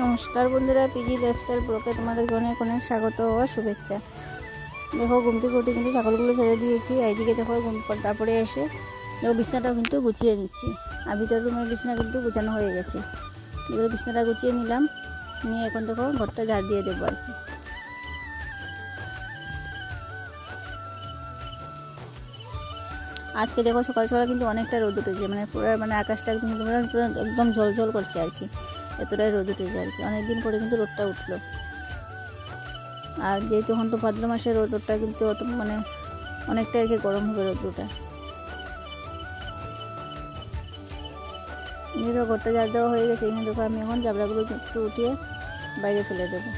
নমস্কার বন্ধুরা PG lifestyle ব্লকে তোমাদেরকে অনেক অনেক স্বাগত ও শুভেচ্ছা। দেখো, ঘুম থেকে উঠে কিন্তু ছাগলগুলো ছেড়ে দিয়েছি। এইদিকে দেখো, ঘুম তারপরে এসে দেখো বিছনাটাও কিন্তু গুছিয়ে নিচ্ছি। আর ভিতরে রুমের বিছনা কিন্তু গুছানো হয়ে গেছে। এগুলো বিছনাটা গুছিয়ে নিলাম। নিয়ে এখন দেখো, ঘরটা ঝাড় দিয়ে দেবো আর কি। আজকে দেখো, সকাল সকাল কিন্তু অনেকটা রোদ উঠেছে। মানে পুরো মানে আকাশটা একদম পুরো একদম ঝলঝল করছে আর কি। এতটাই রোদ উঠেছে আর কি। অনেকদিন পরে কিন্তু রোদটা উঠল। আর যেহেতু এখন তো ভাদ্র মাসে রোদটা কিন্তু অত মানে অনেকটা আর কি গরম হবে রোদ্রটা নিজেরও ঘরটা জাল দেওয়া হয়ে গেছে। এখানে দেখো, আমি এখন জাবড়াগুলো একটু উঠিয়ে বাইরে ফেলে দেবো।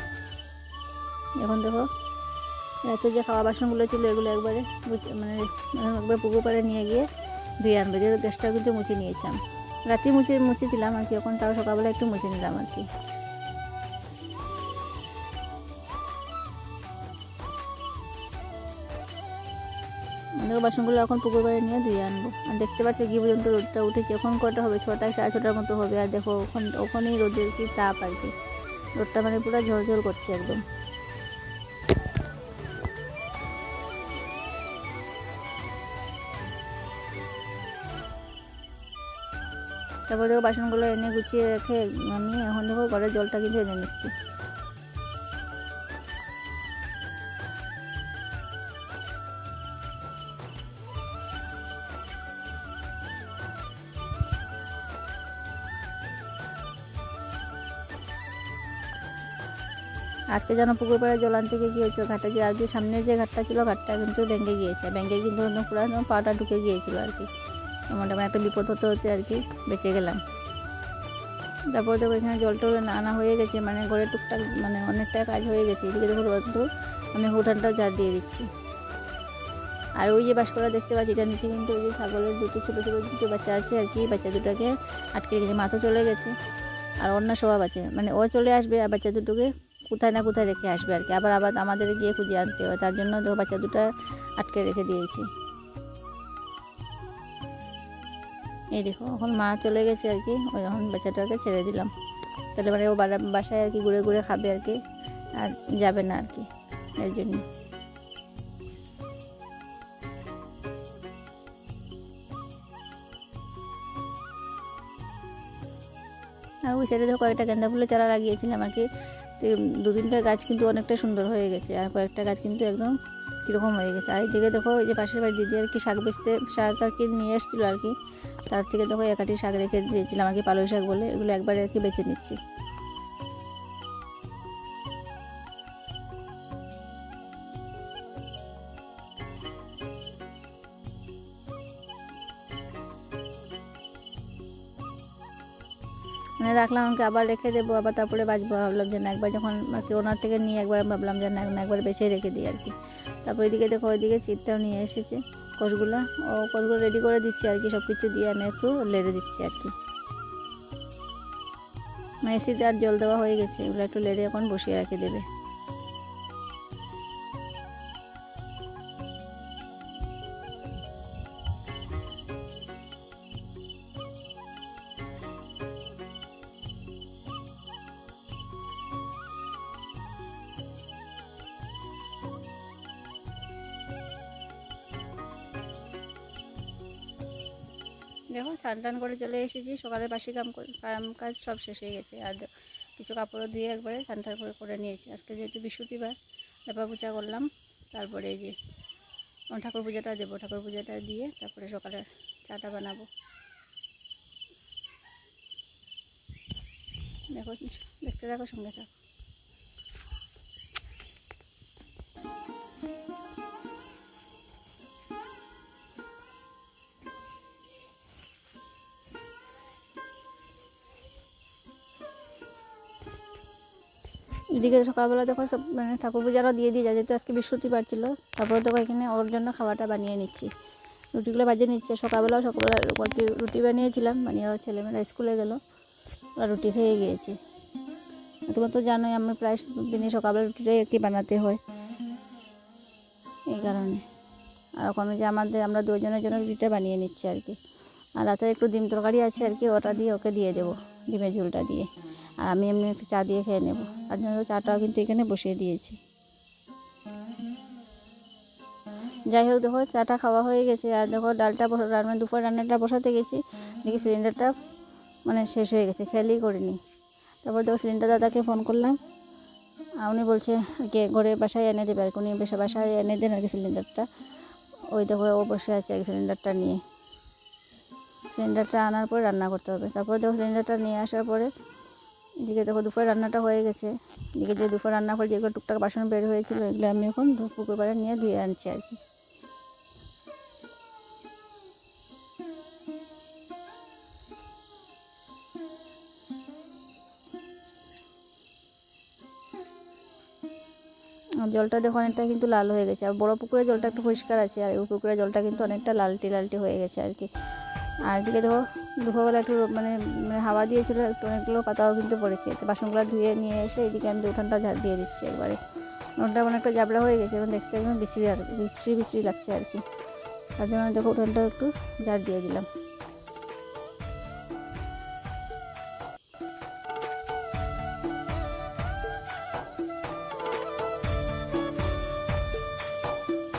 এখন দেখো, রাতে যে খাওয়া বাসনগুলো ছিল এগুলো একবারে মানে একবার পুকুর পাড়ে নিয়ে গিয়ে ধুয়ে আনবে। যেহেতু গ্যাসটা কিন্তু মুছে নিয়েছিলাম। রাতে মুছে মুছেছিলাম আর কি, এখন তাও সকালবেলা একটু মুছে নিলাম আর কি। বাসনগুলো এখন পুকুর বাড়ি নিয়ে ধুয়ে আনব। আর দেখতে পাচ্ছ কি পর্যন্ত রোদটা উঠেছে, এখন কটা হবে? ছটা, সাড়ে ছটার মতো হবে। আর দেখো, ওখান ওখানেই রোদের কি তাপ আর কি। রোদটা মানে পুরো ঝলঝল করছে একদম। তারপর দেখো বাসনগুলো এনে গুছিয়ে রেখে আমি এখন দেখো ঘরের জলটা কিন্তু এনে নিচ্ছি। আজকে যেন পুকুর পাড়ে জল আনতে গিয়ে কী হয়েছিল ঘাটে যে যে সামনে যে ঘাটটা ছিল, ঘাটটা কিন্তু ভেঙে গিয়েছে। ভেঙে কিন্তু পুরো পাটা ঢুকে গিয়েছিল আর কি। মোটামুটি একটা বিপদ হতে হতে আর কি বেঁচে গেলাম। তারপর দেখো এখানে জল টল আনা হয়ে গেছে মানে ঘরে টুকটাক মানে অনেকটা কাজ হয়ে গেছে। এদিকে দেখো রোদ্র আমি উঠানটাও জার দিয়ে দিচ্ছি। আর ওই যে বাসকরা দেখতে পাচ্ছি এটা নিচে কিন্তু ওই যে ছাগলের দুটো ছোটো ছোটো দুটো বাচ্চা আছে আর কি, বাচ্চা দুটোকে আটকে গেছে মাথা চলে গেছে। আর অন্য স্বভাব আছে মানে ও চলে আসবে আর বাচ্চা দুটোকে কোথায় না কোথায় রেখে আসবে আর কি। আবার আবার আমাদের গিয়ে খুঁজে আনতে হবে, তার জন্য দেখো বাচ্চা দুটো আটকে রেখে দিয়েছি। এই দেখো, এখন মা চলে গেছে আর কি। ওই এখন বাচ্চাটাকে ছেড়ে দিলাম। তাহলে মানে ও বাসায় আর কি ঘুরে ঘুরে খাবে আর কি, আর যাবে না আর কি, এর জন্য। আর ওই সাইডে দেখো কয়েকটা গেন্দা ফুলের চারা লাগিয়েছিলাম আর কি। দু তিনটা গাছ কিন্তু অনেকটা সুন্দর হয়ে গেছে, আর কয়েকটা গাছ কিন্তু একদম কীরকম হয়ে গেছে। আর এদিকে দেখো ওই যে পাশের বাড়ি দিদি আর কি শাক বেচতে, শাক আর কি নিয়ে এসেছিল আর কি। তার থেকে দেখো একাটি শাক রেখে দিয়েছিলাম আর কি পালং শাক বলে, এগুলো একবারে আর কি বেছে নিচ্ছি। রাখলাম, আমাকে আবার রেখে দেবো, আবার তারপরে বাজবো ভাবলাম যে না, একবার যখন ওনার থেকে নিয়ে একবার ভাবলাম যে না একবার বেছে রেখে দিই আর কি। তারপর এদিকে দেখো, ওইদিকে চিটটাও নিয়ে এসেছে, কষগুলো। ও কষগুলো রেডি করে দিচ্ছি আর কি সব কিছু দিয়ে আমি একটু লেড়ে দিচ্ছি আর কি। মানে এসিতে আর জল দেওয়া হয়ে গেছে, এগুলো একটু লেড়ে এখন বসিয়ে রেখে দেবে। দেখো স্নান টান করে চলে এসেছি, সকালে বাসি কাম কাম কাজ সব শেষ হয়ে গেছে। আর কিছু কাপড়ও দিয়ে একবারে স্নান টান করে করে নিয়েছি। আজকে যেহেতু বৃহস্পতিবার লেপা পূজা করলাম, তারপরে এই যে ঠাকুর পূজাটা দেবো। ঠাকুর পূজাটা দিয়ে তারপরে সকালে চাটা বানাবো। দেখো, দেখতে থাকো সঙ্গে থাকো। এদিকে সকালবেলা দেখো সব মানে ঠাকুর পূজারও দিয়ে দিয়ে যায় যেহেতু আজকে বৃহস্পতিবার ছিল। তারপরে দেখো এখানে ওর জন্য খাবারটা বানিয়ে নিচ্ছি। রুটিগুলো বাজিয়ে নিচ্ছে। সকালবেলাও সকালবেলা রুটি বানিয়েছিলাম। বানিয়ে ওর ছেলেমেয়েরা স্কুলে গেল। ওরা রুটি খেয়ে গিয়েছে। তোমরা তো জানোই, আমি প্রায় দিনে সকালবেলা রুটিটাই আর কি বানাতে হয়। এই কারণে। আর ওখানে যে আমাদের, আমরা দুজনের জন্য রুটিটা বানিয়ে নিচ্ছি আর কি। আর রাতে একটু ডিম তরকারি আছে আর কি, ওটা দিয়ে ওকে দিয়ে দেবো। ডিমের ঝোলটা দিয়ে। আর আমি এমনি একটু চা দিয়ে খেয়ে নেব। তার জন্য চাটাও কিন্তু এখানে বসিয়ে দিয়েছি। যাই হোক, দেখো, চাটা খাওয়া হয়ে গেছে। আর দেখো, ডালটা বসা মানে দুপুর রান্নাটা বসাতে গেছি। দেখি সিলিন্ডারটা মানে শেষ হয়ে গেছে, খেয়ালই করিনি। তারপর দেখো, সিলিন্ডার দাদাকে ফোন করলাম। আর উনি বলছে আর কি ঘরে বাসায় এনে দেবে। আর কি উনি বেসা বাসায় এনে দেন আর কি সিলিন্ডারটা। ওই দেখো, ও বসে আছে আর সিলিন্ডারটা নিয়ে। সিলিন্ডারটা আনার পর রান্না করতে হবে। তারপর দেখো, সিলিন্ডারটা নিয়ে আসার পরে এদিকে দেখো দুপুরে রান্নাটা হয়ে গেছে। এদিকে যে দুপুর রান্না করে যেগুলো টুকটাক বাসন বের হয়েছিল, এগুলো আমি এখন পুকুর পাড়ে নিয়ে ধুয়ে আনছি আর কি। জলটা দেখো অনেকটা কিন্তু লাল হয়ে গেছে। আর বড় পুকুরের জলটা একটু পরিষ্কার আছে, আর এই পুকুরের জলটা কিন্তু অনেকটা লালটি লালটি হয়ে গেছে আর কি। আর এদিকে দেখো দুপুরবেলা একটু মানে মানে হাওয়া দিয়েছিল একটু অনেকগুলো পাতাও কিন্তু পড়েছে। বাসনগুলো ধুয়ে নিয়ে এসে এদিকে আমি উঠানটা ঝাড় দিয়ে দিচ্ছি একবারে। উঠানটা অনেকটা জাবলা হয়ে গেছে এবং দেখতে একদম বিচ্ছিরি আর বিচ্ছিরি বিচ্ছিরি লাগছে আর কি। তার জন্য দেখো উঠানটা একটু ঝাড় দিয়ে দিলাম।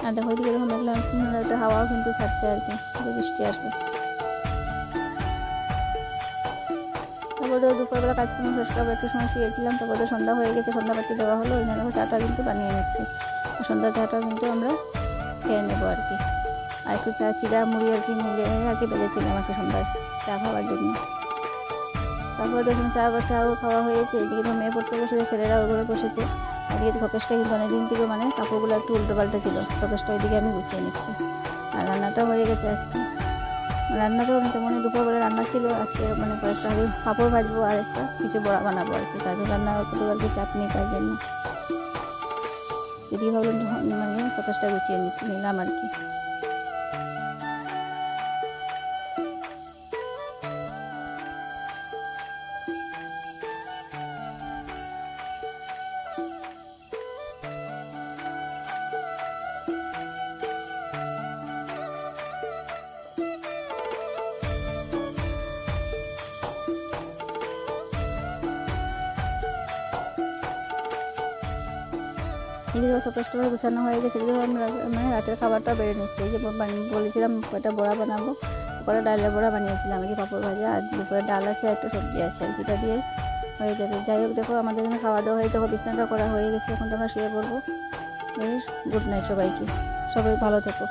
আর দেখো এদিকে যখন দেখলাম হাওয়াও কিন্তু ছাড়ছে আর কি বৃষ্টি আসবে। তারপর তো দুপুরবেলা কাজকর্ম শেষ করে একটু সময় শুয়েছিলাম, তারপর তো সন্ধ্যা হয়ে গেছে, সন্ধ্যা বাতি দেওয়া হলো, ওই জন্য চাটা কিন্তু বানিয়ে নিচ্ছি। সন্ধ্যা চাটা কিন্তু আমরা খেয়ে নেব আর কি। আর একটু চা, চিরা, মুড়ি আর কি মিলে আর কি বেজেছিলাম আর কি সন্ধ্যায়, চা খাওয়ার জন্য। তারপরে দেখুন চা বা চাও খাওয়া হয়েছে, এদিকে তো মেয়ে পড়তে বসেছে, ছেলেরা ওগুলো বসেছে। এদিকে শোকেসটা কিন্তু অনেকদিন থেকে মানে কাপড়গুলো একটু উল্টো পাল্টা ছিল শোকেসটা এদিকে আমি গুছিয়ে নিচ্ছি। আর রান্নাটা হয়ে গেছে আজকে। রান্না তো তেমনই দুপুরবেলা রান্না ছিল, আজকে মানে কয়েকটা আমি পাঁপড় ভাজবো আর একটা কিছু বড়া বানাবো আর কি। জন্য রান্না করতে আর কি চাটনি তার জন্য যদি ভাবলাম মানে শোকেসটা গুছিয়ে নিলাম আর কি। এদিকে করে গোছানো হয়ে গেছে এগুলো আমরা মানে রাতের খাবারটা বেড়ে নিচ্ছি। এই যে বলেছিলাম কয়টা বড়া বানাবো। কটা ডালের বড়া বানিয়েছিলাম, এই যে পাঁপড় ভাজা, আর দুপুরে ডাল আছে, একটা সবজি আছে, আর কিটা দিয়ে হয়ে যাবে। যাই হোক, দেখো, আমাদের এখানে খাওয়া দাওয়া হয়ে, দেখো, বিছানাটা করা হয়ে গেছে, এখন তো আমরা শুয়ে পড়ব। গুড নাইট সবাইকে। সবাই ভালো থেকো।